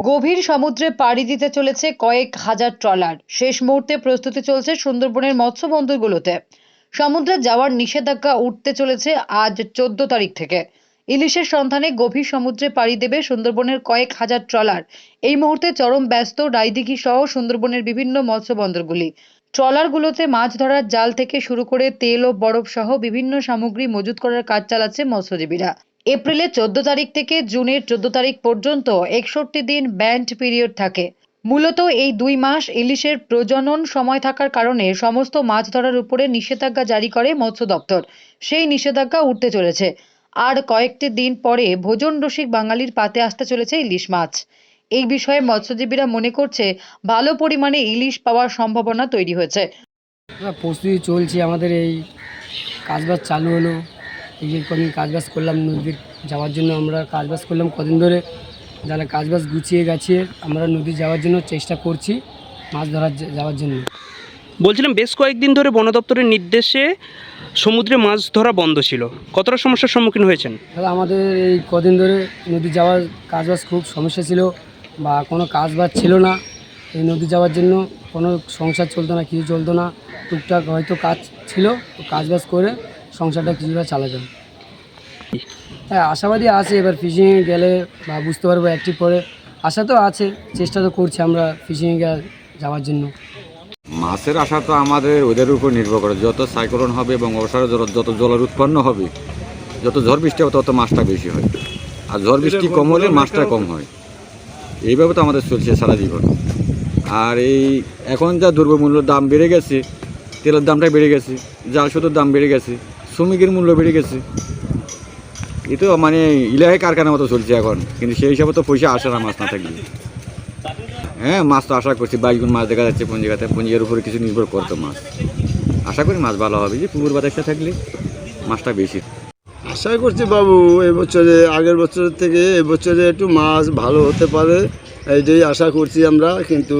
গভীর সমুদ্রে পাড়ি দিতে চলেছে কয়েক হাজার ট্রলার। শেষ মুহূর্তে প্রস্তুতি চলছে সুন্দরবনের মৎস্য বন্দরগুলোতে। সমুদ্রে যাওয়ার নিষেধাজ্ঞা উঠতে চলেছে আজ চোদ্দ তারিখ থেকে। ইলিশের সন্ধানে গভীর সমুদ্রে পাড়ি দেবে সুন্দরবনের কয়েক হাজার ট্রলার। এই মুহূর্তে চরম ব্যস্ত রায়দিঘি সহ সুন্দরবনের বিভিন্ন মৎস্য বন্দরগুলি। ট্রলারগুলোতে মাছ ধরার জাল থেকে শুরু করে তেল ও বরফ সহ বিভিন্ন সামগ্রী মজুত করার কাজ চালাচ্ছে মৎস্যজীবীরা। এপ্রিলের চোদ্দ তারিখ থেকে জুনের চোদ্দ তারিখ পর্যন্ত একষট্টি দিন ব্যান্ড পিরিয়ড থাকে। মূলত এই দুই মাস ইলিশের প্রজনন সময় থাকার কারণে সমস্ত মাছ ধরার উপরে নিষেধাজ্ঞা জারি করে মৎস্য দপ্তর। সেই নিষেধাজ্ঞা উঠতে চলেছে। আর কয়েকটি দিন পরে ভোজন রসিক বাঙালির পাতে আসতে চলেছে ইলিশ মাছ। এই বিষয়ে মৎস্যজীবীরা মনে করছে, ভালো পরিমাণে ইলিশ পাওয়ার সম্ভাবনা তৈরি হয়েছে। প্রস্তুতি চলছে, আমাদের এই কাজবাজ চালু হলো। এই যে কদিন কাজবাজ করলাম নদীর যাওয়ার জন্য আমরা কাজবাজ করলাম কদিন ধরে। যারা কাজবাজ গুছিয়ে গেছে আমরা নদী যাওয়ার জন্য চেষ্টা করছি মাছ ধরার যাওয়ার জন্য। বলছিলাম বেশ কয়েকদিন ধরে বন দপ্তরের নির্দেশে সমুদ্রে মাছ ধরা বন্ধ ছিল। কতটা সমস্যার সম্মুখীন হয়েছেন? দাদা আমাদের এই কদিন ধরে নদী যাওয়ার কাজবাজ খুব সমস্যা ছিল বা কোনো কাজবাজ ছিল না। এই নদী যাওয়ার জন্য কোনো সংসার চলতো না কিছু চলতো না। টুকটাক হয়তো কাজ ছিল কাজবাজ করে সংসারটা কিছুটা চালাতাম। হ্যাঁ আশাবাদী আছে এবার ফিশিংয়ে গেলে বা বুঝতে পারব অ্যাক্টিভ পরে আশা তো আছে চেষ্টা তো করছি আমরা ফিশিংয়ে যাওয়ার জন্য। মাছের আশা তো আমাদের ওদের উপর নির্ভর করে। যত সাইক্লোন হবে এবং অবসরে যত জলের উৎপন্ন হবে যত ঝড় বৃষ্টি হবে তত মাছটা বেশি হয়। আর ঝড় বৃষ্টি কম হলে মাছটা কম হয়। এইভাবে তো আমাদের চলছে সারা জীবন। আর এই এখন যা দ্রব্যমূল্যের দাম বেড়ে গেছে তেলের দামটা বেড়ে গেছে জাল সুতোর দাম বেড়ে গেছে। শ্রমিকের মূল্য বেড়ে গেছে। এ তো মানে ইলাহে কারখানার মতো চলছে এখন। কিন্তু সেই হিসাবে তো পয়সা আসে না মাছ না থাকলে হ্যাঁ মাছ তো আশা করছি বাইশ গুণ মাছ দেখা যাচ্ছে পঞ্জিকাতে পঞ্জিকার উপরে কিছু নির্ভর করতো মাছ আশা করি মাছ ভালো হবে, যে পুকুর বাতাসটা থাকলে মাছটা বেশি। আশা করছি বাবু, এবছরে, আগের বছরের থেকে এবছরে একটু মাছ ভালো হতে পারে, এইটাই আশা করছি আমরা। কিন্তু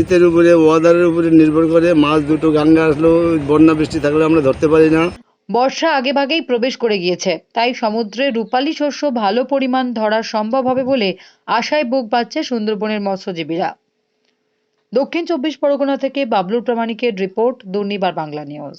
ঋতের উপরে, ওয়াদারের উপরে নির্ভর করে, মাছ দুটো গাঙ্গা আসলেও বন্যা বৃষ্টি থাকলে আমরা ধরতে পারি না। বর্ষা আগেভাগেই প্রবেশ করে গিয়েছে, তাই সমুদ্রে রূপালি শস্য ভালো পরিমাণ ধরা সম্ভব হবে বলে আশায় বুক বাঁচছে সুন্দরবনের মৎস্যজীবীরা। দক্ষিণ চব্বিশ পরগনা থেকে বাবলুর প্রামাণিকের রিপোর্ট, দুর্নিবার বাংলা নিউজ।